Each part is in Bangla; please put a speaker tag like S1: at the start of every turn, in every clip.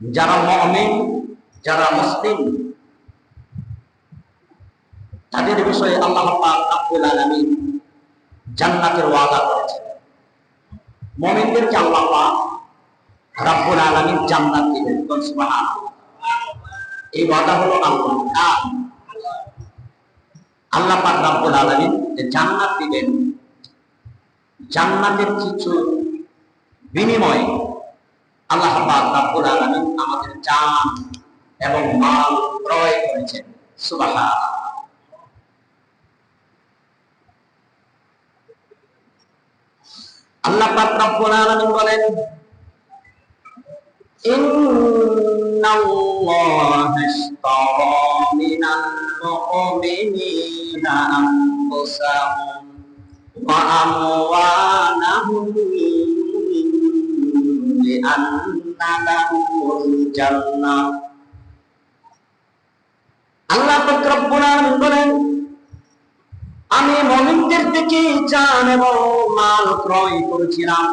S1: যারা মমিন, যারা মুসলিম, তাদের বিষয়ে আল্লাহ আব্দুল আলমী জান্নাতের ওয়াদা করেছেন। মমিনদেরকে আল্লাহ রাব্বুল আলামিন জান্নাত দিবেন। এই ওয়াদা হলো আল্লাহ আল্লাহ পাক রাব্বুল আলামিন যে জান্নাত দিবেন, জান্নাতের কিছু বিনিময়ে আল্লাহ আমাদের জান এবং মাল ক্রয় করেছেন। সুবহানাল্লাহ। আল্লাহ বলেন ইন্নাল্লাহা আল্লাহ বলেন, আমি মমিনদের থেকে জান এবং মাল ক্রয় করেছিলাম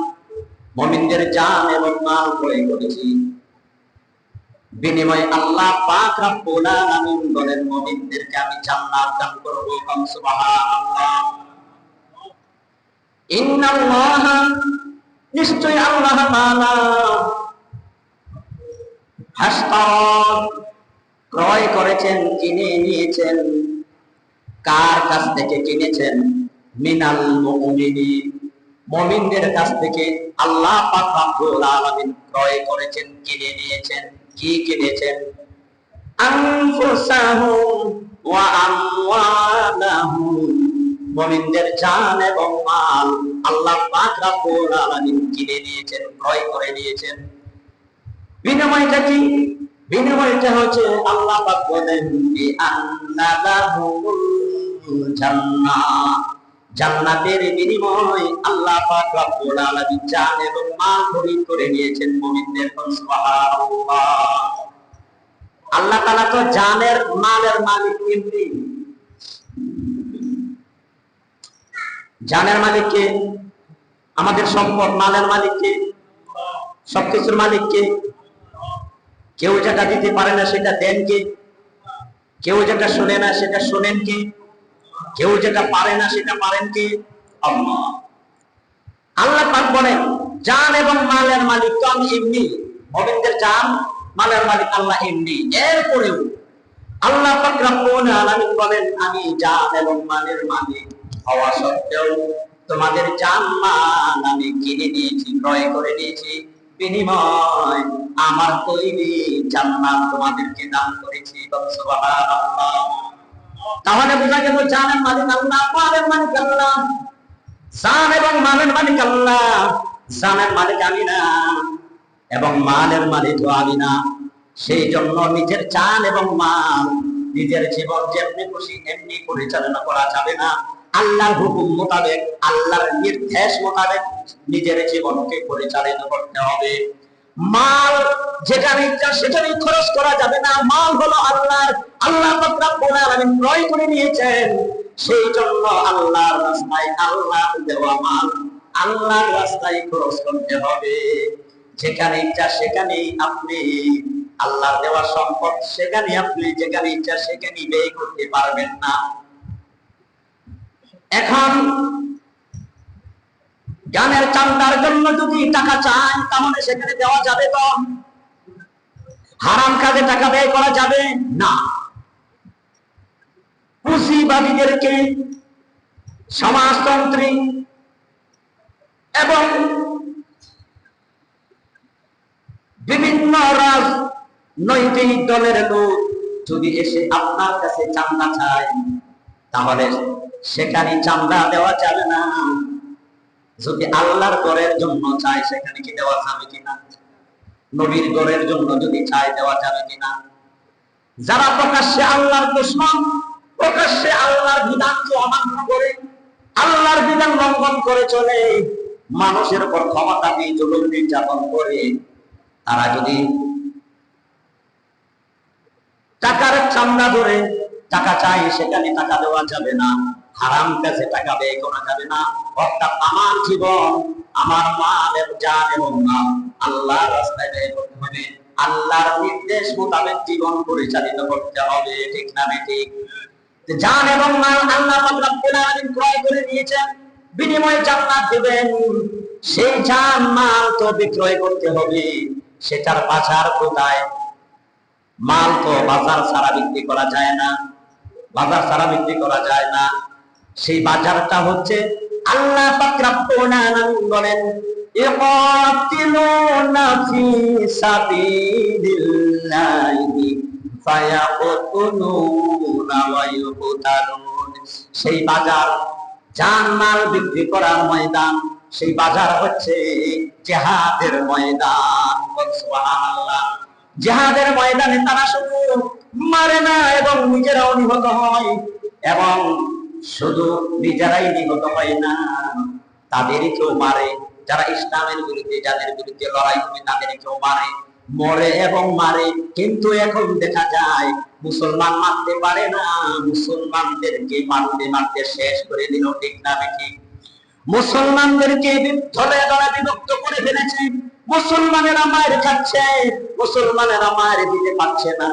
S1: মমিনদের জান এবং মাল ক্রয় করেছি। বিনিময়ে আল্লাহ পাক রব্বুল আলামিন বলেন, মুমিনদেরকে আমি জান্নাত দান করব। সুবহানাল্লাহ। ইন্নাল্লাহ নিশ্চয় আল্লাহ ক্রয় করেছেন, কিনে নিয়েছেন। কার কাছ থেকে কিনেছেন? মিনাল মুমিনদের কাছ থেকে আল্লাহ ক্রয় করেছেন, কিনে নিয়েছেন। কি কিনেছেন? আনফুসাহুম ওয়া আমওয়ালাহুম। মুমিনদের জান এবং মাল আল্লাহ পাক রব্বুল আলামিন কিনে নিয়েছেন ক্রয় করে নিয়েছেন বিনিময়টা কি? বিনিময়টা হচ্ছে আল্লাহ পাক বলেন বি আন্না লাহুমুল জান্নাহ। জান্নাতের বিনিময় আল্লাহ পাক রব্বুল আলামিন জান এবং মাল করে নিয়েছেন মুমিনদের সুবহানাল্লাহ। আল্লাহ তাআলা তো জানের, মালের মালিক জানের মালিক কে আমাদের সম্পদ মালের মালিক কে সবকিছুর মালিক কে কেউ যেটা দিতে পারে না সেটা দেন কে কেউ যেটা শোনে না সেটা শোনেন কে কেউ যেটা পারে না সেটা পারেন কে আল্লাহ। আল্লাহ পাক বলেন, জান এবং মালের মালিক তো আমি এমনি। মোমিনদের জান, মালের মালিক আল্লাহ এমনি। এরপরেও আল্লাহ পাক রব্বুল আলামিন বলেন, আমি জান এবং মালের মালিক। হওয়া সত্ত্বেও তোমাদের জান মাল আমি কিনে নিয়েছি, ক্রয় করে নিয়েছি। বিনিময় আমার তৈরি জান্নাত তোমাদেরকে দান করেছি তাহলে বোঝা গেল জানের মালিক আল্লাহ, মালের মালিক আল্লাহ। জান এবং মালের মালিক আল্লাহ। জানের মালিক আমি না, এবং মালের মালিক আমি না। সেই জন্য নিজের জান এবং মাল, নিজের জীবন যেমনি খুশি এমনি পরিচালনা করা যাবে না। আল্লাহর হুকুম মোতাবেক, আল্লাহর নির্দেশ মোতাবেক নিজের জীবনকে পরিচালিত করতে হবে। মাল যেখানে ইচ্ছা সেখানেই খরচ করা যাবে না। মাল হলো আল্লাহর, আল্লাহ আলামিন ক্রয় করে নিয়েছেন। সেই জন্য আল্লাহর রাস্তায় আল্লাহ দেওয়া মাল আল্লাহর রাস্তায় খরচ করতে হবে। যেখানে ইচ্ছা সেখানেই আপনি আল্লাহর দেওয়া সম্পদ সেখানে আপনি যেখানে ইচ্ছা সেখানেই ব্যয় করতে পারবেন না। এখন গানের চান্দার জন্য যদি টাকা চান তাহলে সেখানে দেওয়া যাবে তো? হারাম কাজে টাকা ব্যয় করা যাবে? না। পুঁজিবাদীদেরকে সমাজতন্ত্রী এবং বিভিন্ন রাজনৈতিক দলের লোক যদি এসে আপনার কাছে চান্দা চায়, তাহলে সেখানে চান্দা দেওয়া যাবে না। যদি আল্লাহর গড়ের জন্য চায়, সেখানে কি দেওয়া যাবে কিনা? নবীর গড়ের জন্য যদি চায়, দেওয়া যাবে কিনা? যারা প্রকাশ্যে আল্লাহর দুশ্মন, প্রকাশ্যে আল্লাহর বিধানকে অমান্য করে, আল্লাহর বিধান লঙ্ঘন করে চলে, মানুষের উপর ক্ষমতা দিয়ে জুলুম নির্যাতন করে, তারা যদি টাকার চামড়া ধরে টাকা চাই সেখানে টাকা দেওয়া যাবে না। হারাম কাছে টাকা ব্যয় করা যাবে না। অর্থাৎ আমার জীবন, আমার মাল এবং জান এবং মাল আল্লাহ রাস্তায় ব্যয় করতে হবে। আল্লাহর নির্দেশ মোতাবেক জীবন পরিচালিত করতে হবে। ঠিক না ঠিক? জান এবং মাল আল্লাহ ক্রয় করে নিয়েছেন, বিনিময়ে জান্নাত দিবেন। সেই জান, মাল তো বিক্রয় করতে হবে। সেটার বাজার কোথায়? মাল তো বাজার ছাড়া বিক্রি করা যায় না। বাজার ছাড়া বিক্রি করা যায় না। সেই বাজারটা হচ্ছে আল্লাহ বলেন সেই বাজার, জান মাল বিক্রি করার ময়দান, সেই বাজার হচ্ছে জেহাদের ময়দান। জেহাদের ময়দানে তারা শুধু মারে না, এবং নিজেরাও নিহত হয়। এবং শুধু নিজেরাই নিহত হয় না তাদেরকেও মারে। যারা ইসলামের বিরুদ্ধে, যাদের বিরুদ্ধে লড়াই হবে তাদেরকেও মারে। মরে এবং মারে। কিন্তু এখন দেখা যায়, মুসলমান মারতে পারে না। মুসলমানদেরকে মারতে মারতে শেষ করে দিল, ঠিক না ঠিক মুসলমানদেরকে ধরে ধরে বিভক্ত করে ফেলেছে। মুসলমানেরা মায়ের খাচ্ছে, মুসলমানেরা মায়ের দিতে পারছে না।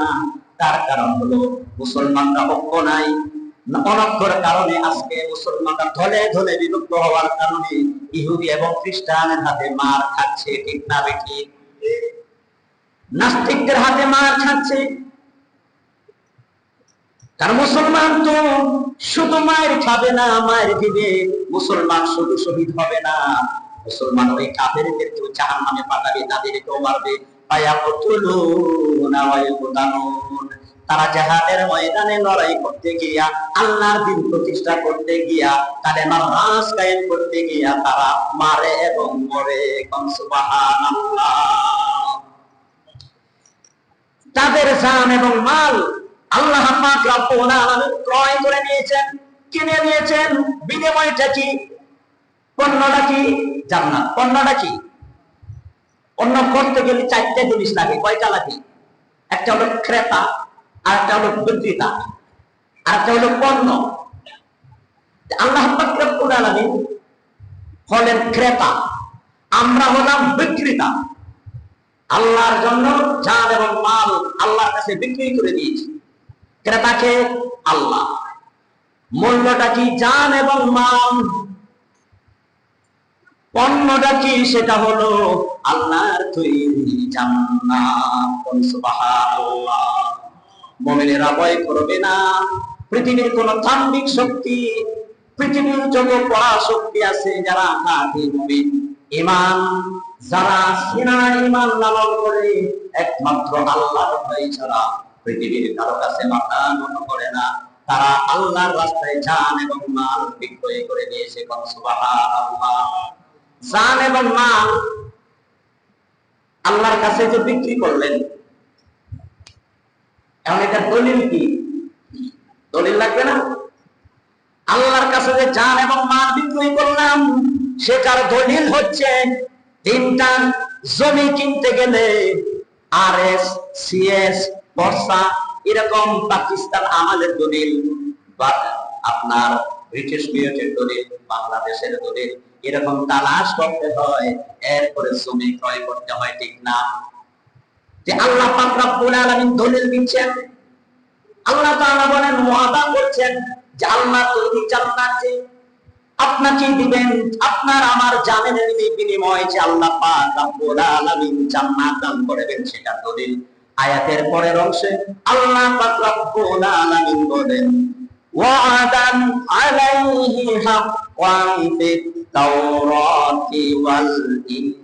S1: তার কারণ হলো, মুসলমানরা ঐক্য নাই। অনক্ষর কারণে আজকে মুসলমানরা ধলে ধলে বিভক্ত হওয়ার কারণে ইহুদি এবং খ্রিস্টানের হাতে মার খাচ্ছে, ঠিক না বেটি নাস্তিকদের হাতে মার খাচ্ছে। কারণ মুসলমান তো শুধু মায়ের খাবে না, মায়ের দিবে। মুসলমান শুধু শহীদ হবে না। মুসলমান ওই কাফেরদেরকেও জাহান নামে পাঠাবে, তাদেরকেও মারবে। পায়া ইউদানুন তারা জাহাদের ময়দানে লড়াই করতে গিয়া, আল্লাহর দিন প্রতিষ্ঠা করতে গিয়া, কালেমার রাস কায়েম করতে গিয়া তারা মারে এবং মরে তাদের জান এবং মাল আল্লাহ ক্রয় করে নিয়েছেন, কিনে নিয়েছেন, বিনিময়টা কি? পণ্যটা কি? জান্নাত। পণ্যটা কি? অন্য করতে গেলে চারটে জিনিস লাগে, কয়টা লাগে? একটা হলো ক্রেতা। হলো হলো পণ্য। আল্লাহ হলেন ক্রেতা, আমরা হলাম বিক্রেতা। আল্লাহর জন্য জান এবং মাল আল্লাহর কাছে বিক্রি করে দিয়েছি। ক্রেতাকে আল্লাহ। মূল্যটা কি জান এবং মাল? পণ্যটা কি? সেটা হলো আল্লাহর তৈরি জান্নাত। সুবহানাল্লাহ। মুমিনেরা ভয় করবে না। পৃথিবীর কোন শক্তি, পৃথিবীর পড়া শক্তি আছে যারা ইমান যারা ইমান লালন করে, একমাত্র আল্লাহর ভয় ছাড়া পৃথিবীর কারও কাছে মাথা করে না। তারা আল্লাহর রাস্তায় জান এবং মাল বিক্রয় করে দিয়েছে জান এবং মাল আল্লাহর কাছে যে বিক্রি করলেন এটা দলিল কি? দলিল লাগবে না? আল্লাহর কাছে যে জান এবং বিক্রয় করলাম দলিল হচ্ছে তিনটা জমি কিনতে গেলে আর এস বর্ষা, এরকম পাকিস্তান আমাদের দলিল আপনার ব্রিটিশ পিরিয়ডের দলিল, বাংলাদেশের দলিল, এরকম তালাশ করতে হয়, এরপরে জমি ক্রয় করতে হয়, ঠিক না? যে আল্লাহ দলিল দিচ্ছেন। আল্লাহ বলেন, ওয়াদা করছেন যে আল্লাহ তৈরি জান্নাতে আপনাকে দিবেন, আপনার আমার যে আল্লাহ দান সেটা দলিল। আয়াতের পরের অংশে আল্লাহ আলামিন বলেন, ওয়াদান আলাইহি হাক্কান তাওরাতি ওয়াল ইনজিলি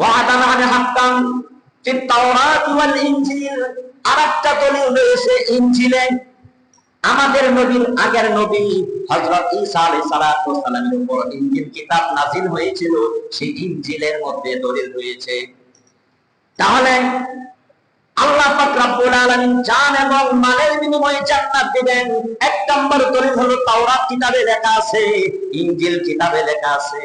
S1: ওয়াদান হাক্কান তাওরাত ওয়াল ইনজিল। আরেকটা দলিল রয়েছে ইনজিলে। আমাদের নবীর আগের নবী হযরত ঈসা আলাইহিস সালাতু সালামের উপর ইনজিল কিতাব হয়েছিল, সেই ইনজিলের মধ্যে দলিল রয়েছে। তাহলে আল্লাহ পাক রব্বুল আলামিন জান এবং মালের বিনিময়ে জান্নাত দিবেন। এক নম্বর দলিল হলো তাওরাত কিতাবে লেখা আছে, ইনজিল কিতাবে লেখা আছে।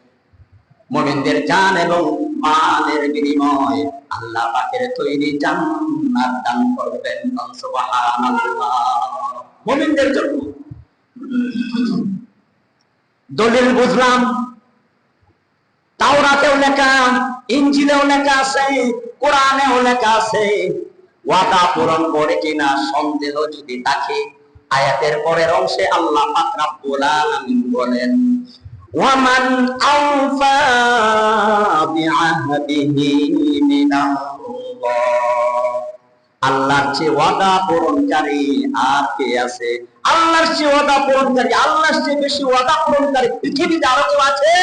S1: মুমিনদের জান এবং মালের বিনিময় আল্লাহ পাকের তৈরি জান্নাত দান করবেন। সুবহানাল্লাহ। মুমিনদের জন্য। দলিল বুঝলাম, তাওরাতেও লেখা ইঞ্জিলেও লেখা আছে, কোরআনেও লেখা আছে। ওয়াদা পূরণ করে কিনা সন্দেহ যদি থাকে, আয়াতের পরের অংশে আল্লাহ পাক রব্বুল আলামিন বলেন ওয়ামান আওফা বিআহদিহি মিনাল্লাহ আল্লাহর চেয়ে ওয়াদা পূরণকারী আর কে আছে? আল্লাহর চেয়ে ওয়াদা পূরণকারী, আল্লাহর চেয়ে বেশি ওয়াদা পূরণকারী পৃথিবীতে আরও কেউ আছে?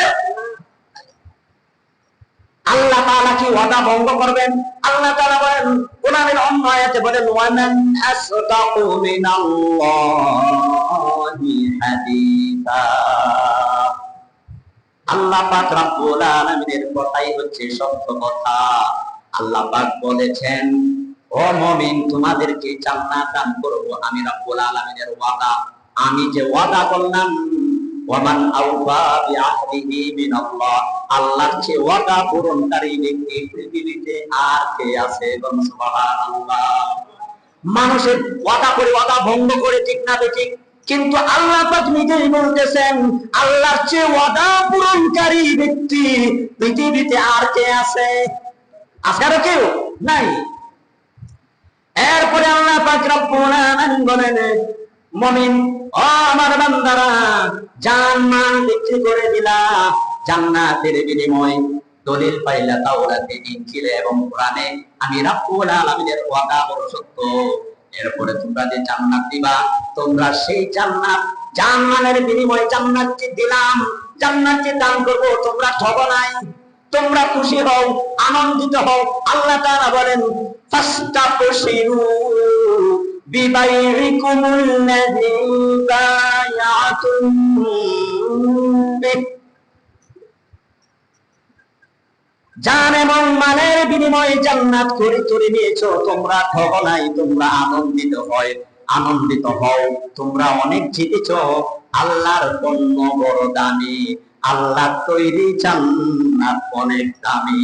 S1: আল্লাহ তাআলা কি ওয়াদা ভঙ্গ করবেন? আল্লাহ তাআলা বলেন, কোরআনের অন্য আয়াতে বলেন, ওয়ামান আসদাকু মিনাল্লাহি হাদিসা। আল্লাহ পাক রব্বুল আলামিনের কথাই হচ্ছে সত্য কথা। আল্লাহ পাক বলেছেন, ও মুমিন, তোমাদেরকে জান্নাত দান করব আমি রব্বুল আলামিনের ওয়াদা। আমি যে ওয়াদা করলাম, ওয়ামান আউফা বিআহদিহি মিনাল্লাহ। আল্লাহর চেয়ে ওয়াদা পূরণকারী ব্যক্তি পৃথিবীতে আর কে আছে বলুন সুবহানাল্লাহ। মানুষের ওয়াদা করে ওয়াদা ভঙ্গ করে ঠিক না ঠিক কিন্তু আল্লাহ পাক নিজেই বলতেছেন, আল্লাহর চেয়ে ওয়াদা পূরণকারী ব্যক্তি পৃথিবীতে আর কে আছে? আছে কেউ? নাই। এরপরে আল্লাহ পাক রব্বুল আলামিন বলেন, মুমিন, ও আমার বান্দারা, জান, মাল বিক্রি করে দিলা, জান্নাতের বিনিময় দলিল পাইলা তাওরাতে, ইনজিলে এবং কোরআনে। আমি রব্বুল আলামিনের ওয়াদা বড় সত্য। এরপরে তোমরা যে জান্নাত দিবা, তোমরা সেই জান্নাত জান্নাতের বিনিময়ে জান্নাত যে দিলাম জান্নাত যে দান করব, তোমরা ঠগো নাই। তোমরা খুশি হও, আনন্দিত হও, আল্লাহ তাআলা বলেন বিবাইকুমুল্লাযী বায়াতুম বিহি। জান এবং মালের বিনিময়ে জান্নাত করে করে নিয়েছো। তোমরা ঠগ নাই তোমরা আনন্দিত হয়, আনন্দিত হও। তোমরা অনেক জিতেছ। আল্লাহর পণ্য বড় দামি। আল্লাহ তৈরি জান্নাত অনেক দামি।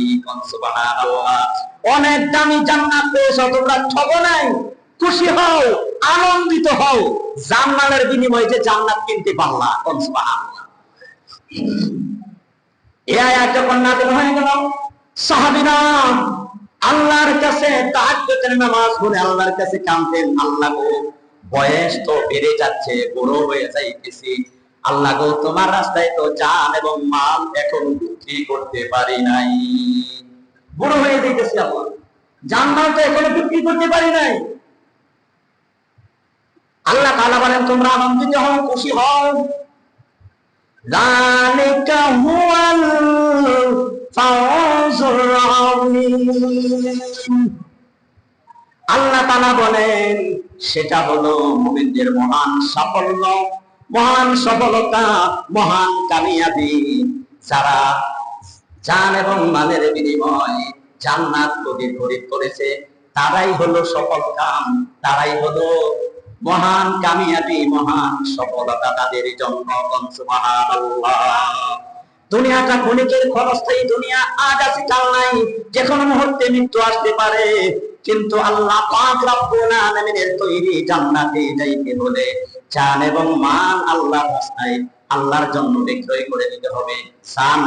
S1: অনেক দামি জান্নাত পেয়েছ, তোমরা ঠগ নাই। খুশি হও, আনন্দিত হও। জান্নাতের বিনিময়ে যে জান্নাত কিনতে পারলা সুবহানাল্লাহ। এই আয়াত যখন নাযিল হয়ে গেল সাহাবিরা আল্লাহর কাছে নামাজ পড়ে আল্লাহর কাছে কাঁদতেন আল্লাহ বয়স তো বেড়ে যাচ্ছে, বড় হয়ে যাইতেছি। আল্লাহ গো, তোমার রাস্তায় তো এবং মাল এখন বিক্রি করতে পারি নাই। হয়ে যাইতেছি আল্লাহ মাল তো বিক্রি করতে পারি নাই। আল্লাহ বলেন, তোমরা আনন্দিত হও, খুশি হও। জানিকা হুয়াল الفوز العظيم আল্লাহ তাআলা বলেন সেটা হলো মুমিনদের মহান সাফল্য মহান সফলতা মহান কামিয়াবি যারা জান এবং মালের বিনিময় জান্নাত তৈরি করে করেছে তারাই হলো সফল কাম তারাই হলো মহান কামিয়াবি মহান সফলতা তাদের জন্য সুবহানাল্লাহ দুনিয়াটা ক্ষণিকের ক্ষণস্থায়ী দুনিয়া আজ আছে, কাল নাই। যে কোনো মুহূর্তে মৃত্যু আসতে পারে। কিন্তু আল্লাহ পাঁচ রব্বুল আলামিনের তৈরি জান্নাতে যাইতে হলে চান এবং মান রাস্তায় আল্লাহর জন্য বিক্রয় করে দিতে হবে। সান